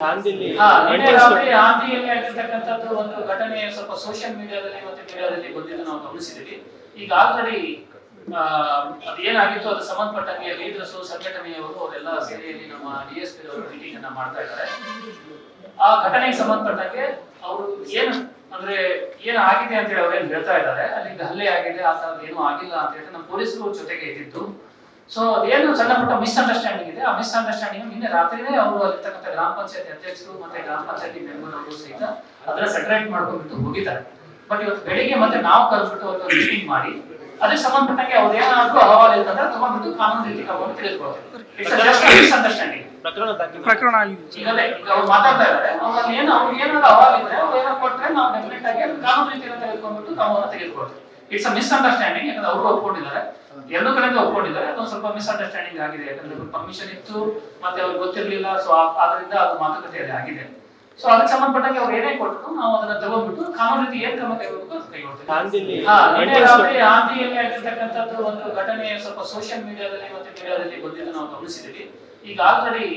ಗಾಂಧಿಲಿ ಹಾ, ನಿನ್ನೆ ರಾತ್ರಿ ಆಂಧ್ರಿಯಲ್ಲಿ ಆಗಿರ್ತಕ್ಕಂಥದ್ದು ಒಂದು ಘಟನೆ ಸ್ವಲ್ಪ ಸೋಷಿಯಲ್ ಮೀಡಿಯಾದಲ್ಲಿ ಮತ್ತೆ ಮೀಡಿಯಾದಲ್ಲಿ ಬಂದಿದ್ದು ನಾವು ಗಮನಿಸಿದ್ದೀವಿ. ಈಗ ಆಲ್ರೆಡಿ ಅದೇನಾಗಿತ್ತು ಅದು ಸಂಬಂಧಪಟ್ಟಂಗೆ ಲೀಡರ್ಸು ಸಂಘಟನೆಯವರು ಅವರೆಲ್ಲ ಸೇರಿ ಇಲ್ಲಿ ನಮ್ಮ ಡಿ ಎಸ್ ಪಿ ಅವರು ಮೀಟಿಂಗ್ ಅನ್ನ ಮಾಡ್ತಾ ಇದ್ದಾರೆ. ಆ ಘಟನೆಗೆ ಸಂಬಂಧಪಟ್ಟಂಗೆ ಅವರು ಏನು ಅಂದ್ರೆ ಏನು ಆಗಿದೆ ಅಂತ ಹೇಳಿ ಅವ್ರೇನು ಹೇಳ್ತಾ ಇದ್ದಾರೆ. ಅಲ್ಲಿ ಹಲ್ಲೆ ಆಗಿದೆ ಆ ಏನು ಏನೂ ಆಗಿಲ್ಲ ಅಂತ ಹೇಳಿ ನಮ್ಮ ಪೊಲೀಸರು ಜೊತೆಗೆ ಇದ್ದಿದ್ದು. ಸೊ ಅದೇನು ಸಣ್ಣ ಪುಟ್ಟ ಮಿಸ್ಅಂಡರ್ಸ್ಟ್ಯಾಂಡಿಂಗ್ ಇದೆ. ಆ ಮಿಸ್ಅಂಡರ್ಸ್ಟ್ಯಾಂಡಿಂಗ್ ನಿನ್ನೆ ರಾತ್ರಿನೇ ಅವರು ಅಲ್ಲಿರ್ತಕ್ಕಂಥ ಗ್ರಾಮ ಪಂಚಾಯತಿ ಅಧ್ಯಕ್ಷರು ಮತ್ತೆ ಗ್ರಾಮ ಪಂಚಾಯತಿ ಮೆಂಬರ್ ಅವರು ಸಹಿತ ಅದನ್ನ ಸೆಟರೇಟ್ ಮಾಡ್ಕೊಂಡ್ಬಿಟ್ಟು ಹೋಗಿದ್ದಾರೆ. ಬಟ್ ಇವತ್ತು ಬೆಳಿಗ್ಗೆ ಮತ್ತೆ ನಾವು ಕರೆದ್ಬಿಟ್ಟು ಒಂದು ಮೀಟಿಂಗ್ ಮಾಡಿ ಅದಕ್ಕೆ ಸಂಬಂಧಪಟ್ಟಂಗೆ ಅವ್ರು ಏನಾದ್ರು ಅಹವಾಲು ಇರ್ತಂದ್ರೆ ತಗೊಂಡ್ಬಿಟ್ಟು ಕಾನೂನು ರೀತಿ ಅವರು ತೆಗೆದುಕೊಳ್ತಾರೆ ಇಟ್ಸ್ ಜಸ್ಟ್ ಮಿಸ್ಅಂಡರ್ಸ್ಟ್ಯಾಂಡಿಂಗ್ ಪ್ರಕರಣ ಪ್ರಕರಣ ಆಗಿದೆ. ಈಗಲೇ ಈಗ ಅವ್ರು ಮಾತಾಡ್ತಾ ಇದ್ದಾರೆ. ಅವ್ರಲ್ಲಿ ಏನು ಅವ್ರಿಗೆ ಏನಾದ್ರು ಅಹವಾಲು ಇದ್ರೆ ಅವ್ರು ಏನೋ ಕೊಟ್ರೆ ನಾವು ಡೆಫಿನೆಟ್ ಆಗಿ ಕಾನೂನು ರೀತಿಯನ್ನು ತೆಗೆದುಕೊಂಡ್ಬಿಟ್ಟು ಕ್ರಮವನ್ನು ತೆಗೆದುಕೊಳ್ತೀವಿ. ಇಟ್ಸ್ ಅ ಮಿಸ್ಅಂಡರ್ಸ್ಟ್ಯಾಂಡಿಂಗ್ ಯಾಕಂದ್ರೆ ಅವರು ಒಪ್ಕೊಂಡಿದ್ದಾರೆ. ಎರಡು ಕಡೆಯಿಂದ ಒಪ್ಕೊಂಡಿದ್ದಾರೆ. ಅದೊಂದು ಸ್ವಲ್ಪ ಮಿಸ್ಅಂಡರ್ಸ್ಟ್ಯಾಂಡಿಂಗ್ ಆಗಿದೆ. ಯಾಕಂದ್ರೆ ಪರ್ಮಿಷನ್ ಇತ್ತು ಮತ್ತೆ ಅವ್ರಿಗೆ ಗೊತ್ತಿರಲಿಲ್ಲ. ಸೊ ಆದ್ರಿಂದ ಅದು ಮಾತುಕತೆಯಲ್ಲಿ ಆಗಿದೆ. ಸೊ ಅದಕ್ಕೆ ಸಂಬಂಧಪಟ್ಟಂಗೆ ಅವ್ರು ಏನೇ ಕೊಟ್ಟರು ನಾವು ಅದನ್ನ ತಗೊಂಡ್ಬಿಟ್ಟು ಕಾನೂನು ರೀತಿ ಏನ್ ಕ್ರಮ ಕೈಗೊಳ್ಳಬೇಕು ಅದು ಕೈಗೊಳ್ತೀವಿ ಗಾಂಧಿಲಿ ಹಾ, ನಿನ್ನೆ ರಾತ್ರಿ ಆಂಧ್ರಿಯಲ್ಲಿ ಆಗಿರ್ತಕ್ಕಂಥದ್ದು ಒಂದು ಘಟನೆ ಸ್ವಲ್ಪ ಸೋಷಿಯಲ್ ಮೀಡಿಯಾದಲ್ಲಿ ಮತ್ತೆ ಮೀಡಿಯಾದಲ್ಲಿ ಬಂದಿದ್ದು ನಾವು ಗಮನಿಸಿದ್ದೀವಿ. ಈಗ ಆಲ್ರೆಡಿ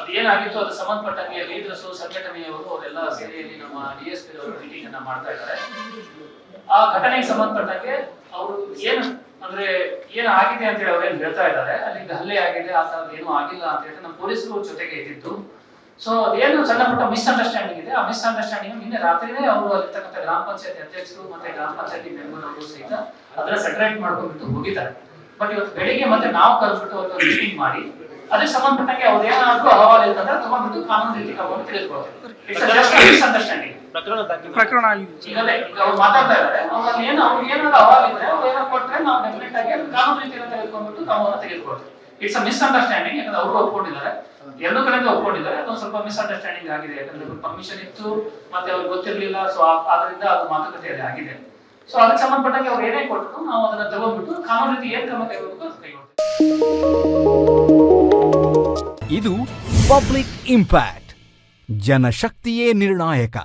ಅದೇನಾಗಿತ್ತು ಅದು ಸಂಬಂಧಪಟ್ಟಂಗೆ ಲೀಡರ್ಸ್ ಸಂಘಟನೆಯವರು ಅವರೆಲ್ಲ ಸೇರಿ ನಮ್ಮ ಡಿ ಎಸ್ ಪಿ ಅವರು ಮೀಟಿಂಗ್ ಅನ್ನ ಮಾಡ್ತಾ ಇದ್ದಾರೆ. ಆ ಘಟನೆಗೆ ಸಂಬಂಧಪಟ್ಟಂಗೆ ಅವರು ಏನು, ಅಂದ್ರೆ ಏನು ಆಗಿದೆ ಅಂತ ಹೇಳಿ ಅವ್ರೇನು ಹೇಳ್ತಾ ಇದ್ದಾರೆ. ಅಲ್ಲಿ ಹಲ್ಲೆ ಆಗಿದೆ, ಆ ಥರದ್ದು ಏನೂ ಆಗಿಲ್ಲ ಅಂತ ಹೇಳಿ ನಮ್ಮ ಪೊಲೀಸರು ಜೊತೆಗೆ ಇದ್ದಿದ್ದು. ಸೊ ಅದೇನು ಸಣ್ಣ ಪುಟ್ಟ ಮಿಸ್ಅಂಡರ್ಸ್ಟ್ಯಾಂಡಿಂಗ್ ಇದೆ. ಆ ಮಿಸ್ಅಂಡರ್ಸ್ಟ್ಯಾಂಡಿಂಗ್ ನಿನ್ನೆ ರಾತ್ರಿನೇ ಅವರು ಅಲ್ಲಿರ್ತಕ್ಕಂಥ ಗ್ರಾಮ ಪಂಚಾಯತ್ ಅಧ್ಯಕ್ಷರು ಮತ್ತೆ ಗ್ರಾಮ ಪಂಚಾಯತಿ ಮೆಂಬರ್ ಅವರು ಸಹಿತ ಅದನ್ನ ಸೆಟರೇಟ್ ಮಾಡ್ಕೊಂಡ್ಬಿಟ್ಟು ಹೋಗಿದ್ದಾರೆ. ಬಟ್ ಇವತ್ತು ಬೆಳಿಗ್ಗೆ ಮತ್ತೆ ನಾವು ಕರೆದ್ಬಿಟ್ಟು ಒಂದು ಮೀಟಿಂಗ್ ಮಾಡಿ ಅದಕ್ಕೆ ಸಂಬಂಧಪಟ್ಟಂಗೆ ಅವ್ರು ಏನಾದ್ರು ಅಹವಾಲು ಇರ್ತಂದ್ರೆ ತಗೊಂಡ್ಬಿಟ್ಟು ಕಾನೂನು ರೀತಿ ಜಸ್ಟ್ ಮಿಸ್ಅಂಡರ್ಸ್ಟ್ಯಾಂಡಿಂಗ್ ಪ್ರಕರಣ ಪ್ರಕರಣ ಆಗಿದೆ. ಇಟ್ಸ್ ಅ ಮಿಸ್ಅಂಡರ್ಸ್ಟ್ಯಾಂಡಿಂಗ್ ಯಾಕಂದ್ರೆ ಅವರು ಒಪ್ಕೊಂಡಿದ್ದಾರೆ. ಎರಡು ಕಡೆ ಒಪ್ಕೊಂಡಿದ್ದಾರೆ. ಅದೊಂದು ಸ್ವಲ್ಪ ಮಿಸ್ಅಂಡರ್ಸ್ಟ್ಯಾಂಡಿಂಗ್ ಆಗಿದೆ. ಯಾಕಂದ್ರೆ ಪರ್ಮಿಷನ್ ಇತ್ತು ಮತ್ತೆ ಅವ್ರಿಗೆ ಗೊತ್ತಿರಲಿಲ್ಲ. ಸೊ ಆದ್ರಿಂದ ಅದು ಮಾತುಕತೆಯಲ್ಲಿ ಆಗಿದೆ. ಸೊ ಅದಕ್ಕೆ ಸಂಬಂಧಪಟ್ಟಂಗೆ ಅವ್ರು ಏನೇ ಕೊಟ್ಟರು ನಾವು ಅದನ್ನ ತಗೊಂಡ್ಬಿಟ್ಟು ಕಾನೂನು ರೀತಿ ಏನ್ ಕ್ರಮ ಕೈಗೊಳ್ಳಬೇಕು ಅದು ಕೈಗೊಳ್ತೀವಿ. ಇದು ಪಬ್ಲಿಕ್ ಇಂಪ್ಯಾಕ್ಟ್. ಜನಶಕ್ತಿಯೇ ನಿರ್ಣಾಯಕ.